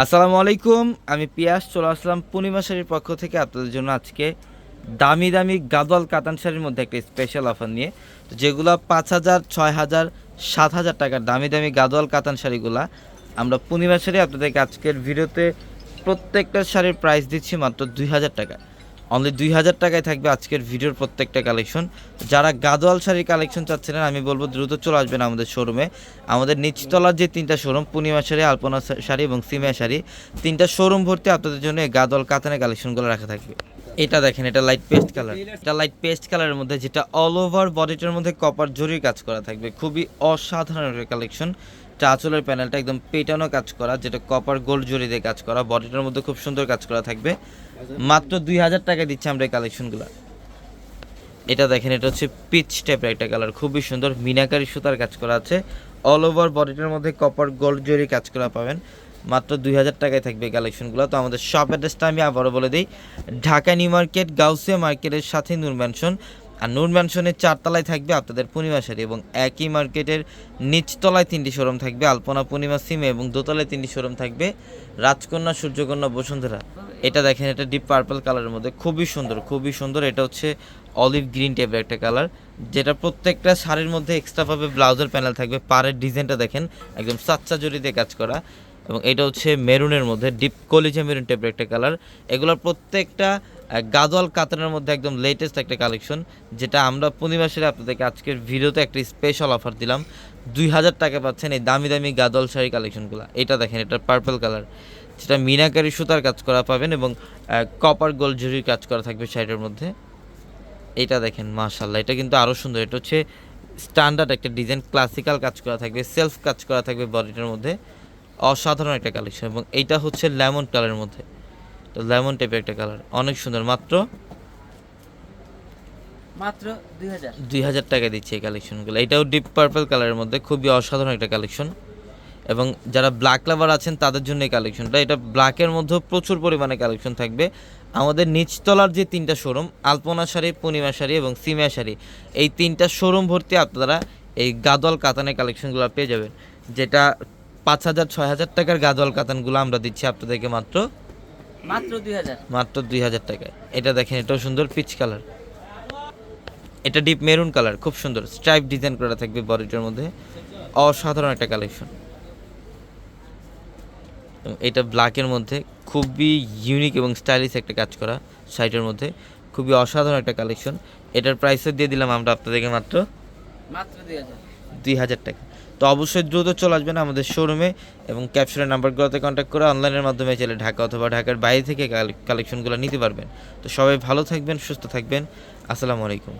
আসসালামু আলাইকুম, আমি পিয়াস, চলে আসলাম পূর্ণিমা শাড়ির পক্ষ থেকে আপনাদের জন্য আজকে দামি দামি গাদল কাতান শাড়ির মধ্যে একটা স্পেশাল অফার নিয়ে। তো যেগুলো পাঁচ হাজার, ছয় হাজার, সাত হাজার টাকার দামি দামি গাদল কাতান শাড়িগুলা আমরা পূর্ণিমা শাড়ি আপনাদেরকে আজকের ভিডিওতে প্রত্যেকটা শাড়ির প্রাইস দিচ্ছি মাত্র দুই হাজার টাকা অনলি দুই হাজার টাকায় থাকবে আজকের ভিডিওর প্রত্যেকটা কালেকশন যারা গাদোয়াল শাড়ির কালেকশন চাচ্ছিলেন, আমি বলব দ্রুত চলে আসবেন আমাদের শোরুমে আমাদের নিচতলার যে তিনটা শোরুম পূর্ণিমা শাড়ি, আলপনা শাড়ি এবং সিমিয়া শাড়ি, তিনটা শোরুম ভর্তি আপনাদের জন্য এই গাদোয়াল কাতানের কালেকশনগুলো রাখা থাকবে। এটা দেখেন, এটা লাইট পেস্ট কালার এটা লাইট পেস্ট কালারের মধ্যে যেটা অল ওভার বডিটার মধ্যে কপার জরির কাজ করা থাকবে। খুবই অসাধারণ একটা কালেকশন আঁচলের প্যানেলটা একদম পেটানো কাজ করা, যেটা কপার গোল্ড জরি দিয়ে কাজ করা। বডিটার মধ্যে খুব সুন্দর কাজ করা থাকবে। মাত্র দুই হাজার টাকা দিচ্ছে আমরা এই কালেকশনগুলো এটা দেখেন, এটা হচ্ছে পিচ টাইপের একটা কালার খুবই সুন্দর, মিনাকারি সুতার কাজ করা আছে। অল ওভার বডিটার মধ্যে কপার গোল্ড জরি কাজ করা পাবেন। মাত্র দুই হাজার টাকায় থাকবে কালেকশনগুলো। তো আমাদের শপ অ্যাড্রেসটা আমি আবারও বলে দিই। ঢাকা নিউ মার্কেট, গাউসিয়া মার্কেটের সাথে নূর ম্যানশন। আর নূর ম্যানশনের চারতলায় থাকবে আপনাদের পূর্ণিমা শাড়ি এবং একই মার্কেটের নিচতলায় তিনটি শোরুম থাকবে আলপনা, পূর্ণিমা, সিমে এবং দোতলায় তিনটি শোরুম থাকবে রাজকন্যা, সূর্যকন্যা, বসুন্ধরা। এটা দেখেন, এটা ডিপ পার্পল কালারের মধ্যে। খুবই সুন্দর খুবই সুন্দর। এটা হচ্ছে অলিভ গ্রিন টাইপের একটা কালার যেটা প্রত্যেকটা শাড়ির মধ্যে এক্সট্রাভাবে ব্লাউজের প্যানেল থাকবে। পাড়ের ডিজাইনটা দেখেন, একদম সাচ্চা জড়ি দিয়ে কাজ করা। এবং এটা হচ্ছে মেরুনের মধ্যে, ডিপ কলিজা মেরুন টাইপের একটা কালার এগুলোর প্রত্যেকটা গাদোয়াল কাতানের মধ্যে একদম লেটেস্ট একটা কালেকশন যেটা আমরা পূর্ণিমাসের আপনাদেরকে আজকের ভিডিওতে একটা স্পেশাল অফার দিলাম। দুই হাজার টাকা পাচ্ছেন এই দামি দামি গাদোয়াল শাড়ি কালেকশনগুলো এটা দেখেন এটা পার্পল কালার যেটা মিনাকারি সুতার কাজ করা পাবেন এবং কপার গোল্ড জরির কাজ করা থাকবে শাড়িটার মধ্যে। এটা দেখেন মাশাল্লাহ এটা কিন্তু আরও সুন্দর। এটা হচ্ছে স্ট্যান্ডার্ড একটা ডিজাইন ক্লাসিক্যাল কাজ করা থাকবে সেলফ কাজ করা থাকবে বডিটার মধ্যে। অসাধারণ একটা কালেকশন এবং এইটা হচ্ছে লেমন কালারের মধ্যে। তো লেমন টাইপের একটা কালার অনেক সুন্দর। মাত্র মাত্র দুই হাজার। টাকা দিচ্ছে এই কালেকশনগুলো এটাও ডিপ পার্পল কালারের মধ্যে। খুবই অসাধারণ একটা কালেকশন এবং যারা ব্ল্যাক লাভার আছেন তাদের জন্য এই কালেকশনটা এটা ব্ল্যাকের মধ্যেও প্রচুর পরিমাণে কালেকশন থাকবে। আমাদের নিচতলার যে তিনটা শোরুম আলপনা শাড়ি পূর্ণিমা শাড়ি এবং সিমিয়া শাড়ি এই তিনটা শোরুম ভর্তি আপনারা এই গাদোয়াল কাতানের কালেকশনগুলো পেয়ে যাবেন। যেটা পাঁচ হাজার ছয় হাজার টাকার গাদোয়াল কাতানগুলো আমরা দিচ্ছি আপনাদেরকে মাত্র মাত্র দুই হাজার। মাত্র দুই হাজার টাকায়। এটা দেখেন এটাও সুন্দর পিচ কালার। এটা ডিপ মেরুন কালার খুব সুন্দর। স্ট্রাইপ ডিজাইন করা থাকবে বডিটার মধ্যে। অসাধারণ একটা কালেকশন। এটা ব্ল্যাকের মধ্যে খুবই ইউনিক এবং স্টাইলিশ একটা কাজ করা শাড়িটার মধ্যে। খুবই অসাধারণ একটা কালেকশন। এটার প্রাইসও দিয়ে দিলাম আমরা আপনাদেরকে মাত্র মাত্র দুই হাজার। দুই হাজার টাকা। তো অবশ্যই দ্রুত চলে আসবেন আমাদের শোরুমে এবং ক্যাপশনের নাম্বারগুলোতে কন্ট্যাক্ট করে অনলাইনের মাধ্যমে চাইলে ঢাকা অথবা ঢাকার বাইরে থেকে কালেকশনগুলো নিতে পারবেন। তো সবাই ভালো থাকবেন, সুস্থ থাকবেন। আসসালামু আলাইকুম।